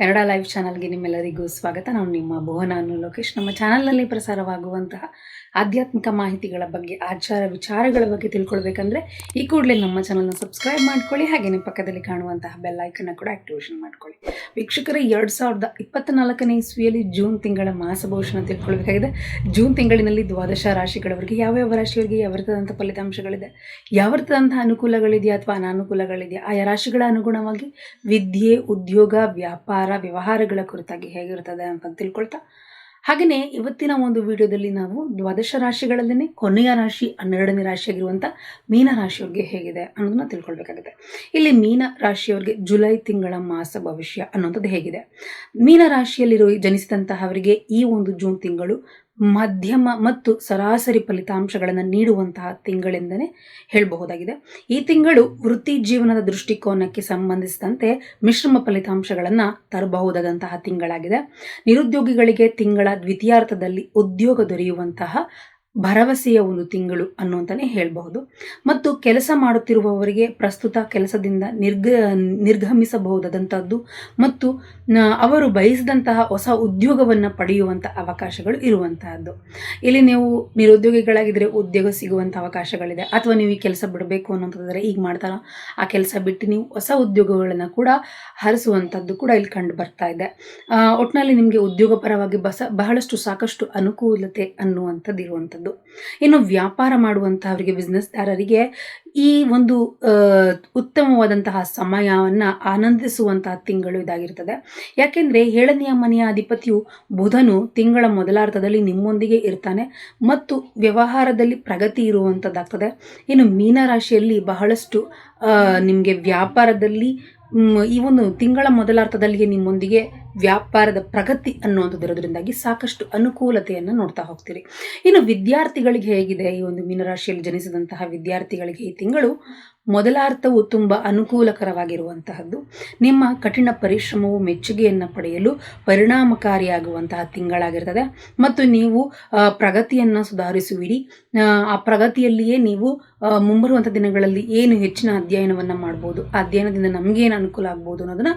Kannada live ಚಾನಲ್ಗೆ ನಿಮ್ಮೆಲ್ಲರಿಗೂ ಸ್ವಾಗತ. ನಾನು ನಿಮ್ಮ ಭುವನ ಅನ್ನು ಲೋಕೇಶ್. ನಮ್ಮ ಚಾನಲ್ನಲ್ಲಿ ಪ್ರಸಾರವಾಗುವಂತಹ ಆಧ್ಯಾತ್ಮಿಕ ಮಾಹಿತಿಗಳ ಬಗ್ಗೆ, ಆಚಾರ ವಿಚಾರಗಳ ಬಗ್ಗೆ ತಿಳ್ಕೊಳ್ಬೇಕಂದ್ರೆ ಈ ಕೂಡಲೇ ನಮ್ಮ ಚಾನಲ್ನ ಸಬ್ಸ್ಕ್ರೈಬ್ ಮಾಡ್ಕೊಳ್ಳಿ. ಹಾಗೆಯೇ ಪಕ್ಕದಲ್ಲಿ ಕಾಣುವಂತಹ ಬೆಲ್ ಐಕನ್ನ ಕೂಡ ಆಕ್ಟಿವೇಷನ್ ಮಾಡ್ಕೊಳ್ಳಿ. ವೀಕ್ಷಕರೇ, ಎರಡು ಸಾವಿರದ ಇಪ್ಪತ್ತ್ನಾಲ್ಕನೇ ಇಸ್ವಿಯಲ್ಲಿ ಜೂನ್ ತಿಂಗಳ ಮಾಸ ಭವಿಷ್ಯನ ತಿಳ್ಕೊಳ್ಬೇಕಾಗಿದೆ. ಜೂನ್ ತಿಂಗಳಿನಲ್ಲಿ ದ್ವಾದಶ ರಾಶಿಗಳವರಿಗೆ ಯಾವ್ಯಾವ ಯಾವ ರಾಶಿಗಳಿಗೆ ರೀತಿಯಾದಂಥ ಫಲಿತಾಂಶಗಳಿದೆ, ಯಾವ ಅನುಕೂಲಗಳಿದೆಯಾ ಅಥವಾ ಅನಾನುಕೂಲಗಳಿದೆಯಾ, ಆಯಾ ರಾಶಿಗಳ ಅನುಗುಣವಾಗಿ ವಿದ್ಯೆ, ಉದ್ಯೋಗ, ವ್ಯಾಪಾರ ವ್ಯವಹಾರಗಳ ಕುರಿತಾಗಿ ಹೇಗಿರ್ತದೆ ಅಂತ ತಿಳ್ಕೊಳ್ತಾ. ಹಾಗೆಯೇ ಇವತ್ತಿನ ಒಂದು ವಿಡಿಯೋದಲ್ಲಿ ನಾವು ದ್ವಾದಶ ರಾಶಿಗಳಲ್ಲೇ ಕೊನೆಯ ರಾಶಿ, ಹನ್ನೆರಡನೇ ರಾಶಿಯಾಗಿರುವಂಥ ಮೀನ ರಾಶಿಯವ್ರಿಗೆ ಹೇಗಿದೆ ಅನ್ನೋದನ್ನ ತಿಳ್ಕೊಳ್ಬೇಕಾಗುತ್ತೆ. ಇಲ್ಲಿ ಮೀನ ರಾಶಿಯವ್ರಿಗೆ ಜುಲೈ ತಿಂಗಳ ಮಾಸ ಭವಿಷ್ಯ ಅನ್ನೋಂಥದ್ದು ಹೇಗಿದೆ. ಮೀನ ರಾಶಿಯಲ್ಲಿರೋ ಜನಿಸಿದಂತಹವರಿಗೆ ಈ ಒಂದು ಜೂನ್ ತಿಂಗಳು ಮಧ್ಯಮ ಮತ್ತು ಸರಾಸರಿ ಫಲಿತಾಂಶಗಳನ್ನು ನೀಡುವಂತಹ ತಿಂಗಳೆಂದನೆ ಹೇಳಬಹುದಾಗಿದೆ. ಈ ತಿಂಗಳು ವೃತ್ತಿ ಜೀವನದ ದೃಷ್ಟಿಕೋನಕ್ಕೆ ಸಂಬಂಧಿಸಿದಂತೆ ಮಿಶ್ರಮ ಫಲಿತಾಂಶಗಳನ್ನು ತರಬಹುದಾದಂತಹ ತಿಂಗಳಾಗಿದೆ. ನಿರುದ್ಯೋಗಿಗಳಿಗೆ ತಿಂಗಳ ದ್ವಿತೀಯಾರ್ಥದಲ್ಲಿ ಉದ್ಯೋಗ ದೊರೆಯುವಂತಹ ಭರವಸೆಯ ಒಂದು ತಿಂಗಳು ಅನ್ನುವಂತಲೇ ಹೇಳಬಹುದು. ಮತ್ತು ಕೆಲಸ ಮಾಡುತ್ತಿರುವವರಿಗೆ ಪ್ರಸ್ತುತ ಕೆಲಸದಿಂದ ನಿರ್ಗ ನಿರ್ಗಮಿಸಬಹುದಾದಂಥದ್ದು ಮತ್ತು ಅವರು ಬಯಸಿದಂತಹ ಹೊಸ ಉದ್ಯೋಗವನ್ನು ಪಡೆಯುವಂಥ ಅವಕಾಶಗಳು ಇರುವಂತಹದ್ದು. ಇಲ್ಲಿ ನೀವು ನಿರುದ್ಯೋಗಿಗಳಾಗಿದ್ದರೆ ಉದ್ಯೋಗ ಸಿಗುವಂಥ ಅವಕಾಶಗಳಿದೆ. ಅಥವಾ ನೀವು ಈ ಕೆಲಸ ಬಿಡಬೇಕು ಅನ್ನೋಂಥದ್ದರೆ ಈಗ ಮಾಡ್ತಾರ? ಆ ಕೆಲಸ ಬಿಟ್ಟು ನೀವು ಹೊಸ ಉದ್ಯೋಗಗಳನ್ನು ಕೂಡ ಹರಿಸುವಂಥದ್ದು ಕೂಡ ಇಲ್ಲಿ ಕಂಡು ಬರ್ತಾ ಇದೆ. ಒಟ್ಟಿನಲ್ಲಿ ನಿಮಗೆ ಉದ್ಯೋಗಪರವಾಗಿ ಬಸ, ಬಹಳಷ್ಟು ಸಾಕಷ್ಟು ಅನುಕೂಲತೆ ಅನ್ನುವಂಥದ್ದು ಇರುವಂಥದ್ದು ಇನ್ನು ವ್ಯಾಪಾರ ಮಾಡುವಂತಹವರಿಗೆ ಬಿಸ್ನೆಸ್ದಾರರಿಗೆ ಈ ಒಂದು ಉತ್ತಮವಾದಂತಹ ಸಮಯವನ್ನು ಆನಂದಿಸುವಂತಹ ತಿಂಗಳು ಇದಾಗಿರ್ತದೆ. ಯಾಕೆಂದರೆ ಏಳನೆಯ ಮನೆಯ ಅಧಿಪತಿಯು ಬುಧನು ತಿಂಗಳ ಮೊದಲಾರ್ಥದಲ್ಲಿ ನಿಮ್ಮೊಂದಿಗೆ ಇರ್ತಾನೆ ಮತ್ತು ವ್ಯವಹಾರದಲ್ಲಿ ಪ್ರಗತಿ ಇರುವಂಥದ್ದಾಗ್ತದೆ ಇನ್ನು ಮೀನರಾಶಿಯಲ್ಲಿ ಬಹಳಷ್ಟು ನಿಮಗೆ ವ್ಯಾಪಾರದಲ್ಲಿ ಈ ಒಂದು ತಿಂಗಳ ಮೊದಲಾರ್ಥದಲ್ಲಿಯೇ ನಿಮ್ಮೊಂದಿಗೆ ವ್ಯಾಪಾರದ ಪ್ರಗತಿ ಅನ್ನುವಂಥದ್ದು ಇರೋದ್ರಿಂದಾಗಿ ಸಾಕಷ್ಟು ಅನುಕೂಲತೆಯನ್ನು ನೋಡ್ತಾ ಹೋಗ್ತೀರಿ. ಇನ್ನು ವಿದ್ಯಾರ್ಥಿಗಳಿಗೆ ಹೇಗಿದೆ? ಈ ಒಂದು ಮೀನರಾಶಿಯಲ್ಲಿ ಜನಿಸಿದಂತಹ ವಿದ್ಯಾರ್ಥಿಗಳಿಗೆ ಈ ತಿಂಗಳು ಮೊದಲಾರ್ಥವು ತುಂಬ ಅನುಕೂಲಕರವಾಗಿರುವಂತಹದ್ದು. ನಿಮ್ಮ ಕಠಿಣ ಪರಿಶ್ರಮವು ಮೆಚ್ಚುಗೆಯನ್ನು ಪಡೆಯಲು ಪರಿಣಾಮಕಾರಿಯಾಗುವಂತಹ ತಿಂಗಳಾಗಿರ್ತದೆ. ಮತ್ತು ನೀವು ಪ್ರಗತಿಯನ್ನು ಸುಧಾರಿಸುವಿರಿ. ಆ, ಪ್ರಗತಿಯಲ್ಲಿಯೇ ನೀವು ಮುಂಬರುವಂಥ ದಿನಗಳಲ್ಲಿ ಏನು ಹೆಚ್ಚಿನ ಅಧ್ಯಯನವನ್ನು ಮಾಡ್ಬೋದು ಅಧ್ಯಯನದಿಂದ ನಮಗೇನು ಅನುಕೂಲ ಆಗ್ಬೋದು ಅನ್ನೋದನ್ನ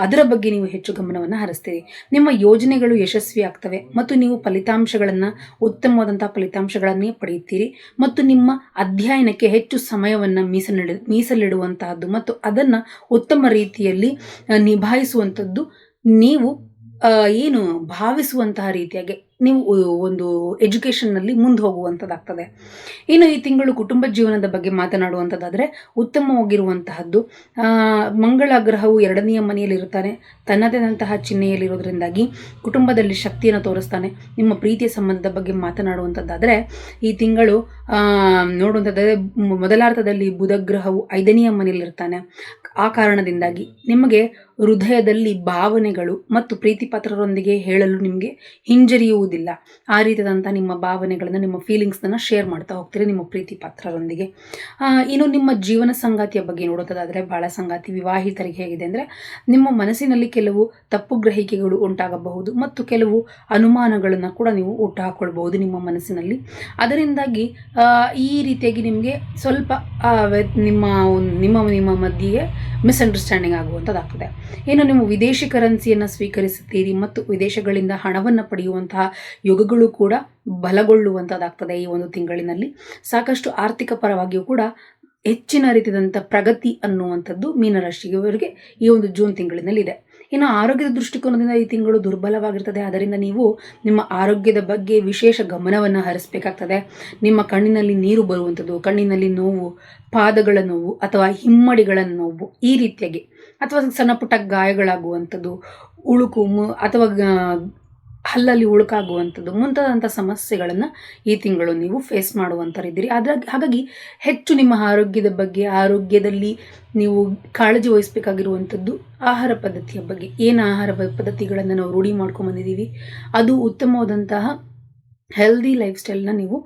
ಅದರ ಬಗ್ಗೆ ನೀವು ಹೆಚ್ಚು ಗಮನವನ್ನು ಹರಿಸ್ತೀರಿ. ನಿಮ್ಮ ಯೋಜನೆಗಳು ಯಶಸ್ವಿ ಆಗ್ತವೆ ಮತ್ತು ನೀವು ಫಲಿತಾಂಶಗಳನ್ನು ಉತ್ತಮವಾದಂಥ ಫಲಿತಾಂಶಗಳನ್ನೇ ಪಡೆಯುತ್ತೀರಿ ಮತ್ತು ನಿಮ್ಮ ಅಧ್ಯಯನಕ್ಕೆ ಹೆಚ್ಚು ಸಮಯವನ್ನು ಮೀಸಲಿಡ, ಮೀಸಲಿಡುವಂತಹದ್ದು ಮತ್ತು ಅದನ್ನು ಉತ್ತಮ ರೀತಿಯಲ್ಲಿ ನಿಭಾಯಿಸುವಂಥದ್ದು ನೀವು ಏನು ಭಾವಿಸುವಂತಹ ರೀತಿಯಾಗಿ ನೀವು ಒಂದು ಎಜುಕೇಷನ್ನಲ್ಲಿ ಮುಂದೆ ಹೋಗುವಂಥದ್ದಾಗ್ತದೆ ಇನ್ನು ಈ ತಿಂಗಳು ಕುಟುಂಬ ಜೀವನದ ಬಗ್ಗೆ ಮಾತನಾಡುವಂಥದ್ದಾದರೆ ಉತ್ತಮವಾಗಿರುವಂತಹದ್ದು ಮಂಗಳ ಗ್ರಹವು ಎರಡನೆಯ ಮನೆಯಲ್ಲಿರುತ್ತಾನೆ. ತನ್ನದೇ ಆದಂತಹ ಚಿಹ್ನೆಯಲ್ಲಿರೋದ್ರಿಂದಾಗಿ ಕುಟುಂಬದಲ್ಲಿ ಶಕ್ತಿಯನ್ನು ತೋರಿಸ್ತಾನೆ. ನಿಮ್ಮ ಪ್ರೀತಿಯ ಸಂಬಂಧದ ಬಗ್ಗೆ ಮಾತನಾಡುವಂಥದ್ದಾದರೆ ಈ ತಿಂಗಳು ನೋಡುವಂಥದ್ದಾದರೆ ಮೊದಲಾರ್ಥದಲ್ಲಿ ಬುಧ ಗ್ರಹವು ಐದನೆಯ ಮನೆಯಲ್ಲಿರ್ತಾನೆ. ಆ ಕಾರಣದಿಂದಾಗಿ ನಿಮಗೆ ಹೃದಯದಲ್ಲಿ ಭಾವನೆಗಳು ಮತ್ತು ಪ್ರೀತಿಪಾತ್ರರೊಂದಿಗೆ ಹೇಳಲು ನಿಮಗೆ ಹಿಂಜರಿಯುವುದಿಲ್ಲ. ಆ ರೀತಿಯಾದಂಥ ನಿಮ್ಮ ಭಾವನೆಗಳನ್ನು, ನಿಮ್ಮ ಫೀಲಿಂಗ್ಸನ್ನು ಶೇರ್ ಮಾಡ್ತಾ ಹೋಗ್ತೀರಿ ನಿಮ್ಮ ಪ್ರೀತಿ ಪಾತ್ರರೊಂದಿಗೆ ಇನ್ನು ನಿಮ್ಮ ಜೀವನ ಸಂಗಾತಿಯ ಬಗ್ಗೆ ನೋಡೋದಾದರೆ ಭಾಳ ಸಂಗಾತಿ ವಿವಾಹಿತರಿಗೆ ಹೇಗಿದೆ ಅಂದರೆ ನಿಮ್ಮ ಮನಸ್ಸಿನಲ್ಲಿ ಕೆಲವು ತಪ್ಪು ಗ್ರಹಿಕೆಗಳು ಉಂಟಾಗಬಹುದು ಮತ್ತು ಕೆಲವು ಅನುಮಾನಗಳನ್ನು ಕೂಡ ನೀವು ಹುಟ್ಟುಹಾಕೊಳ್ಬಹುದು ನಿಮ್ಮ ಮನಸ್ಸಿನಲ್ಲಿ. ಅದರಿಂದಾಗಿ ಈ ರೀತಿಯಾಗಿ ನಿಮಗೆ ಸ್ವಲ್ಪ ನಿಮ್ಮ ನಿಮ್ಮ ನಿಮ್ಮ ಮಧ್ಯೆ ಮಿಸ್ಅಂಡರ್ಸ್ಟ್ಯಾಂಡಿಂಗ್ ಆಗುವಂಥದ್ದಾಗ್ತದೆ ಏನು ನೀವು ವಿದೇಶಿ ಕರೆನ್ಸಿಯನ್ನು ಸ್ವೀಕರಿಸುತ್ತೀರಿ ಮತ್ತು ವಿದೇಶಗಳಿಂದ ಹಣವನ್ನು ಪಡೆಯುವಂತಹ ಯುಗಗಳು ಕೂಡ ಬಲಗೊಳ್ಳುವಂಥದ್ದಾಗ್ತದೆ ಈ ಒಂದು ತಿಂಗಳಿನಲ್ಲಿ. ಸಾಕಷ್ಟು ಆರ್ಥಿಕ ಪರವಾಗಿಯೂ ಕೂಡ ಹೆಚ್ಚಿನ ರೀತಿಯಾದಂಥ ಪ್ರಗತಿ ಅನ್ನುವಂಥದ್ದು ಮೀನರಾಶಿಯವರಿಗೆ ಈ ಒಂದು ಜೂನ್ ತಿಂಗಳಿನಲ್ಲಿದೆ. ಇನ್ನು ಆರೋಗ್ಯದ ದೃಷ್ಟಿಕೋನದಿಂದ ಈ ತಿಂಗಳು ದುರ್ಬಲವಾಗಿರ್ತದೆ. ಅದರಿಂದ ನೀವು ನಿಮ್ಮ ಆರೋಗ್ಯದ ಬಗ್ಗೆ ವಿಶೇಷ ಗಮನವನ್ನು ಹರಿಸಬೇಕಾಗ್ತದೆ. ನಿಮ್ಮ ಕಣ್ಣಿನಲ್ಲಿ ನೀರು ಬರುವಂಥದ್ದು, ಕಣ್ಣಿನಲ್ಲಿ ನೋವು, ಪಾದಗಳ ನೋವು ಅಥವಾ ಹಿಮ್ಮಡಿಗಳ ನೋವು ಈ ರೀತಿಯಾಗಿ. ಅಥವಾ ಸಣ್ಣ ಪುಟ್ಟ ಗಾಯಗಳಾಗುವಂಥದ್ದು, ಉಳುಕು ಅಥವಾ ಹಲ್ಲಲ್ಲಿ ಉಳುಕಾಗುವಂಥದ್ದು, ಮುಂತಾದಂಥ ಸಮಸ್ಯೆಗಳನ್ನು ಈ ತಿಂಗಳು ನೀವು ಫೇಸ್ ಮಾಡುವಂಥರಿದ್ದೀರಿ ಅದ್ರ ಹಾಗಾಗಿ ಹೆಚ್ಚು ನಿಮ್ಮ ಆರೋಗ್ಯದ ಬಗ್ಗೆ, ಆರೋಗ್ಯದಲ್ಲಿ ನೀವು ಕಾಳಜಿ ವಹಿಸಬೇಕಾಗಿರುವಂಥದ್ದು ಆಹಾರ ಪದ್ಧತಿಯ ಬಗ್ಗೆ. ಏನು ಆಹಾರ ಪದ್ಧತಿಗಳನ್ನು ನಾವು ರೂಢಿ ಮಾಡ್ಕೊಂಬಂದಿದ್ದೀವಿ ಅದು ಉತ್ತಮವಾದಂತಹ ಹೆಲ್ದಿ ಲೈಫ್ ಸ್ಟೈಲ್ನ ನೀವು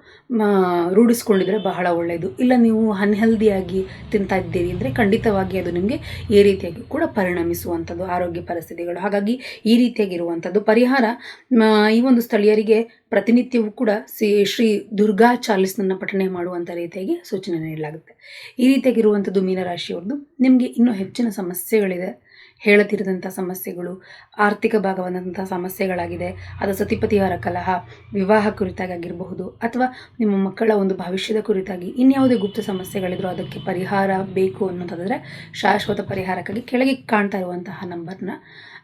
ರೂಢಿಸ್ಕೊಂಡಿದ್ರೆ ಬಹಳ ಒಳ್ಳೆಯದು ಇಲ್ಲ ನೀವು ಅನ್ಹೆಲ್ದಿಯಾಗಿ ತಿಂತಾ ಇದ್ದೀರಿ ಅಂದರೆ ಖಂಡಿತವಾಗಿ ಅದು ನಿಮಗೆ ಈ ರೀತಿಯಾಗಿ ಕೂಡ ಪರಿಣಮಿಸುವಂಥದ್ದು, ಆರೋಗ್ಯ ಪರಿಸ್ಥಿತಿಗಳು. ಹಾಗಾಗಿ ಈ ರೀತಿಯಾಗಿರುವಂಥದ್ದು ಪರಿಹಾರ ಈ ಒಂದು ಸ್ಥಳೀಯರಿಗೆ ಪ್ರತಿನಿತ್ಯವೂ ಕೂಡ ಶ್ರೀ ಶ್ರೀ ದುರ್ಗಾ ಚಾಲಿಸ್ನನ್ನು ಪಠಣೆ ಮಾಡುವಂಥ ರೀತಿಯಾಗಿ ಸೂಚನೆ ನೀಡಲಾಗುತ್ತೆ. ಈ ರೀತಿಯಾಗಿರುವಂಥದ್ದು ಮೀನರಾಶಿಯವ್ರದ್ದು, ನಿಮಗೆ ಇನ್ನೂ ಹೆಚ್ಚಿನ ಸಮಸ್ಯೆಗಳಿದೆ. ಹೇಳತಿರದಂಥ ಸಮಸ್ಯೆಗಳು, ಆರ್ಥಿಕ ಭಾಗವಾದಂಥ ಸಮಸ್ಯೆಗಳಾಗಿದೆ, ಅದು ಸತಿಪತಿಯವರ ಕಲಹ, ವಿವಾಹ ಕುರಿತಾಗಿರಬಹುದು ಅಥವಾ ನಿಮ್ಮ ಮಕ್ಕಳ ಒಂದು ಭವಿಷ್ಯದ ಕುರಿತಾಗಿ ಇನ್ಯಾವುದೇ ಗುಪ್ತ ಸಮಸ್ಯೆಗಳಿದ್ರೂ ಅದಕ್ಕೆ ಪರಿಹಾರ ಬೇಕು ಅನ್ನೋದಾದರೆ ಶಾಶ್ವತ ಪರಿಹಾರಕ್ಕಾಗಿ ಕೆಳಗೆ ಕಾಣ್ತಾ ಇರುವಂತಹ ನಂಬರ್ನ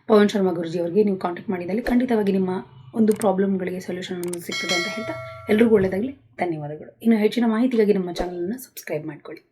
ಪವನ್ ಶರ್ಮಾ ಗುರುಜಿಯವರಿಗೆ ನೀವು ಕಾಂಟ್ಯಾಕ್ಟ್ ಮಾಡಿದಲ್ಲಿ ಖಂಡಿತವಾಗಿ ನಿಮ್ಮ ಒಂದು ಪ್ರಾಬ್ಲಮ್ಗಳಿಗೆ ಸೊಲ್ಯೂಷನ್ ಸಿಗ್ತದೆ ಅಂತ ಹೇಳ್ತಾ ಎಲ್ರಿಗೂ ಒಳ್ಳೆಯದಾಗಲಿ ಧನ್ಯವಾದಗಳು. ಇನ್ನು ಹೆಚ್ಚಿನ ಮಾಹಿತಿಗಾಗಿ ನಮ್ಮ ಚಾನಲನ್ನು ಸಬ್ಸ್ಕ್ರೈಬ್ ಮಾಡ್ಕೊಳ್ಳಿ.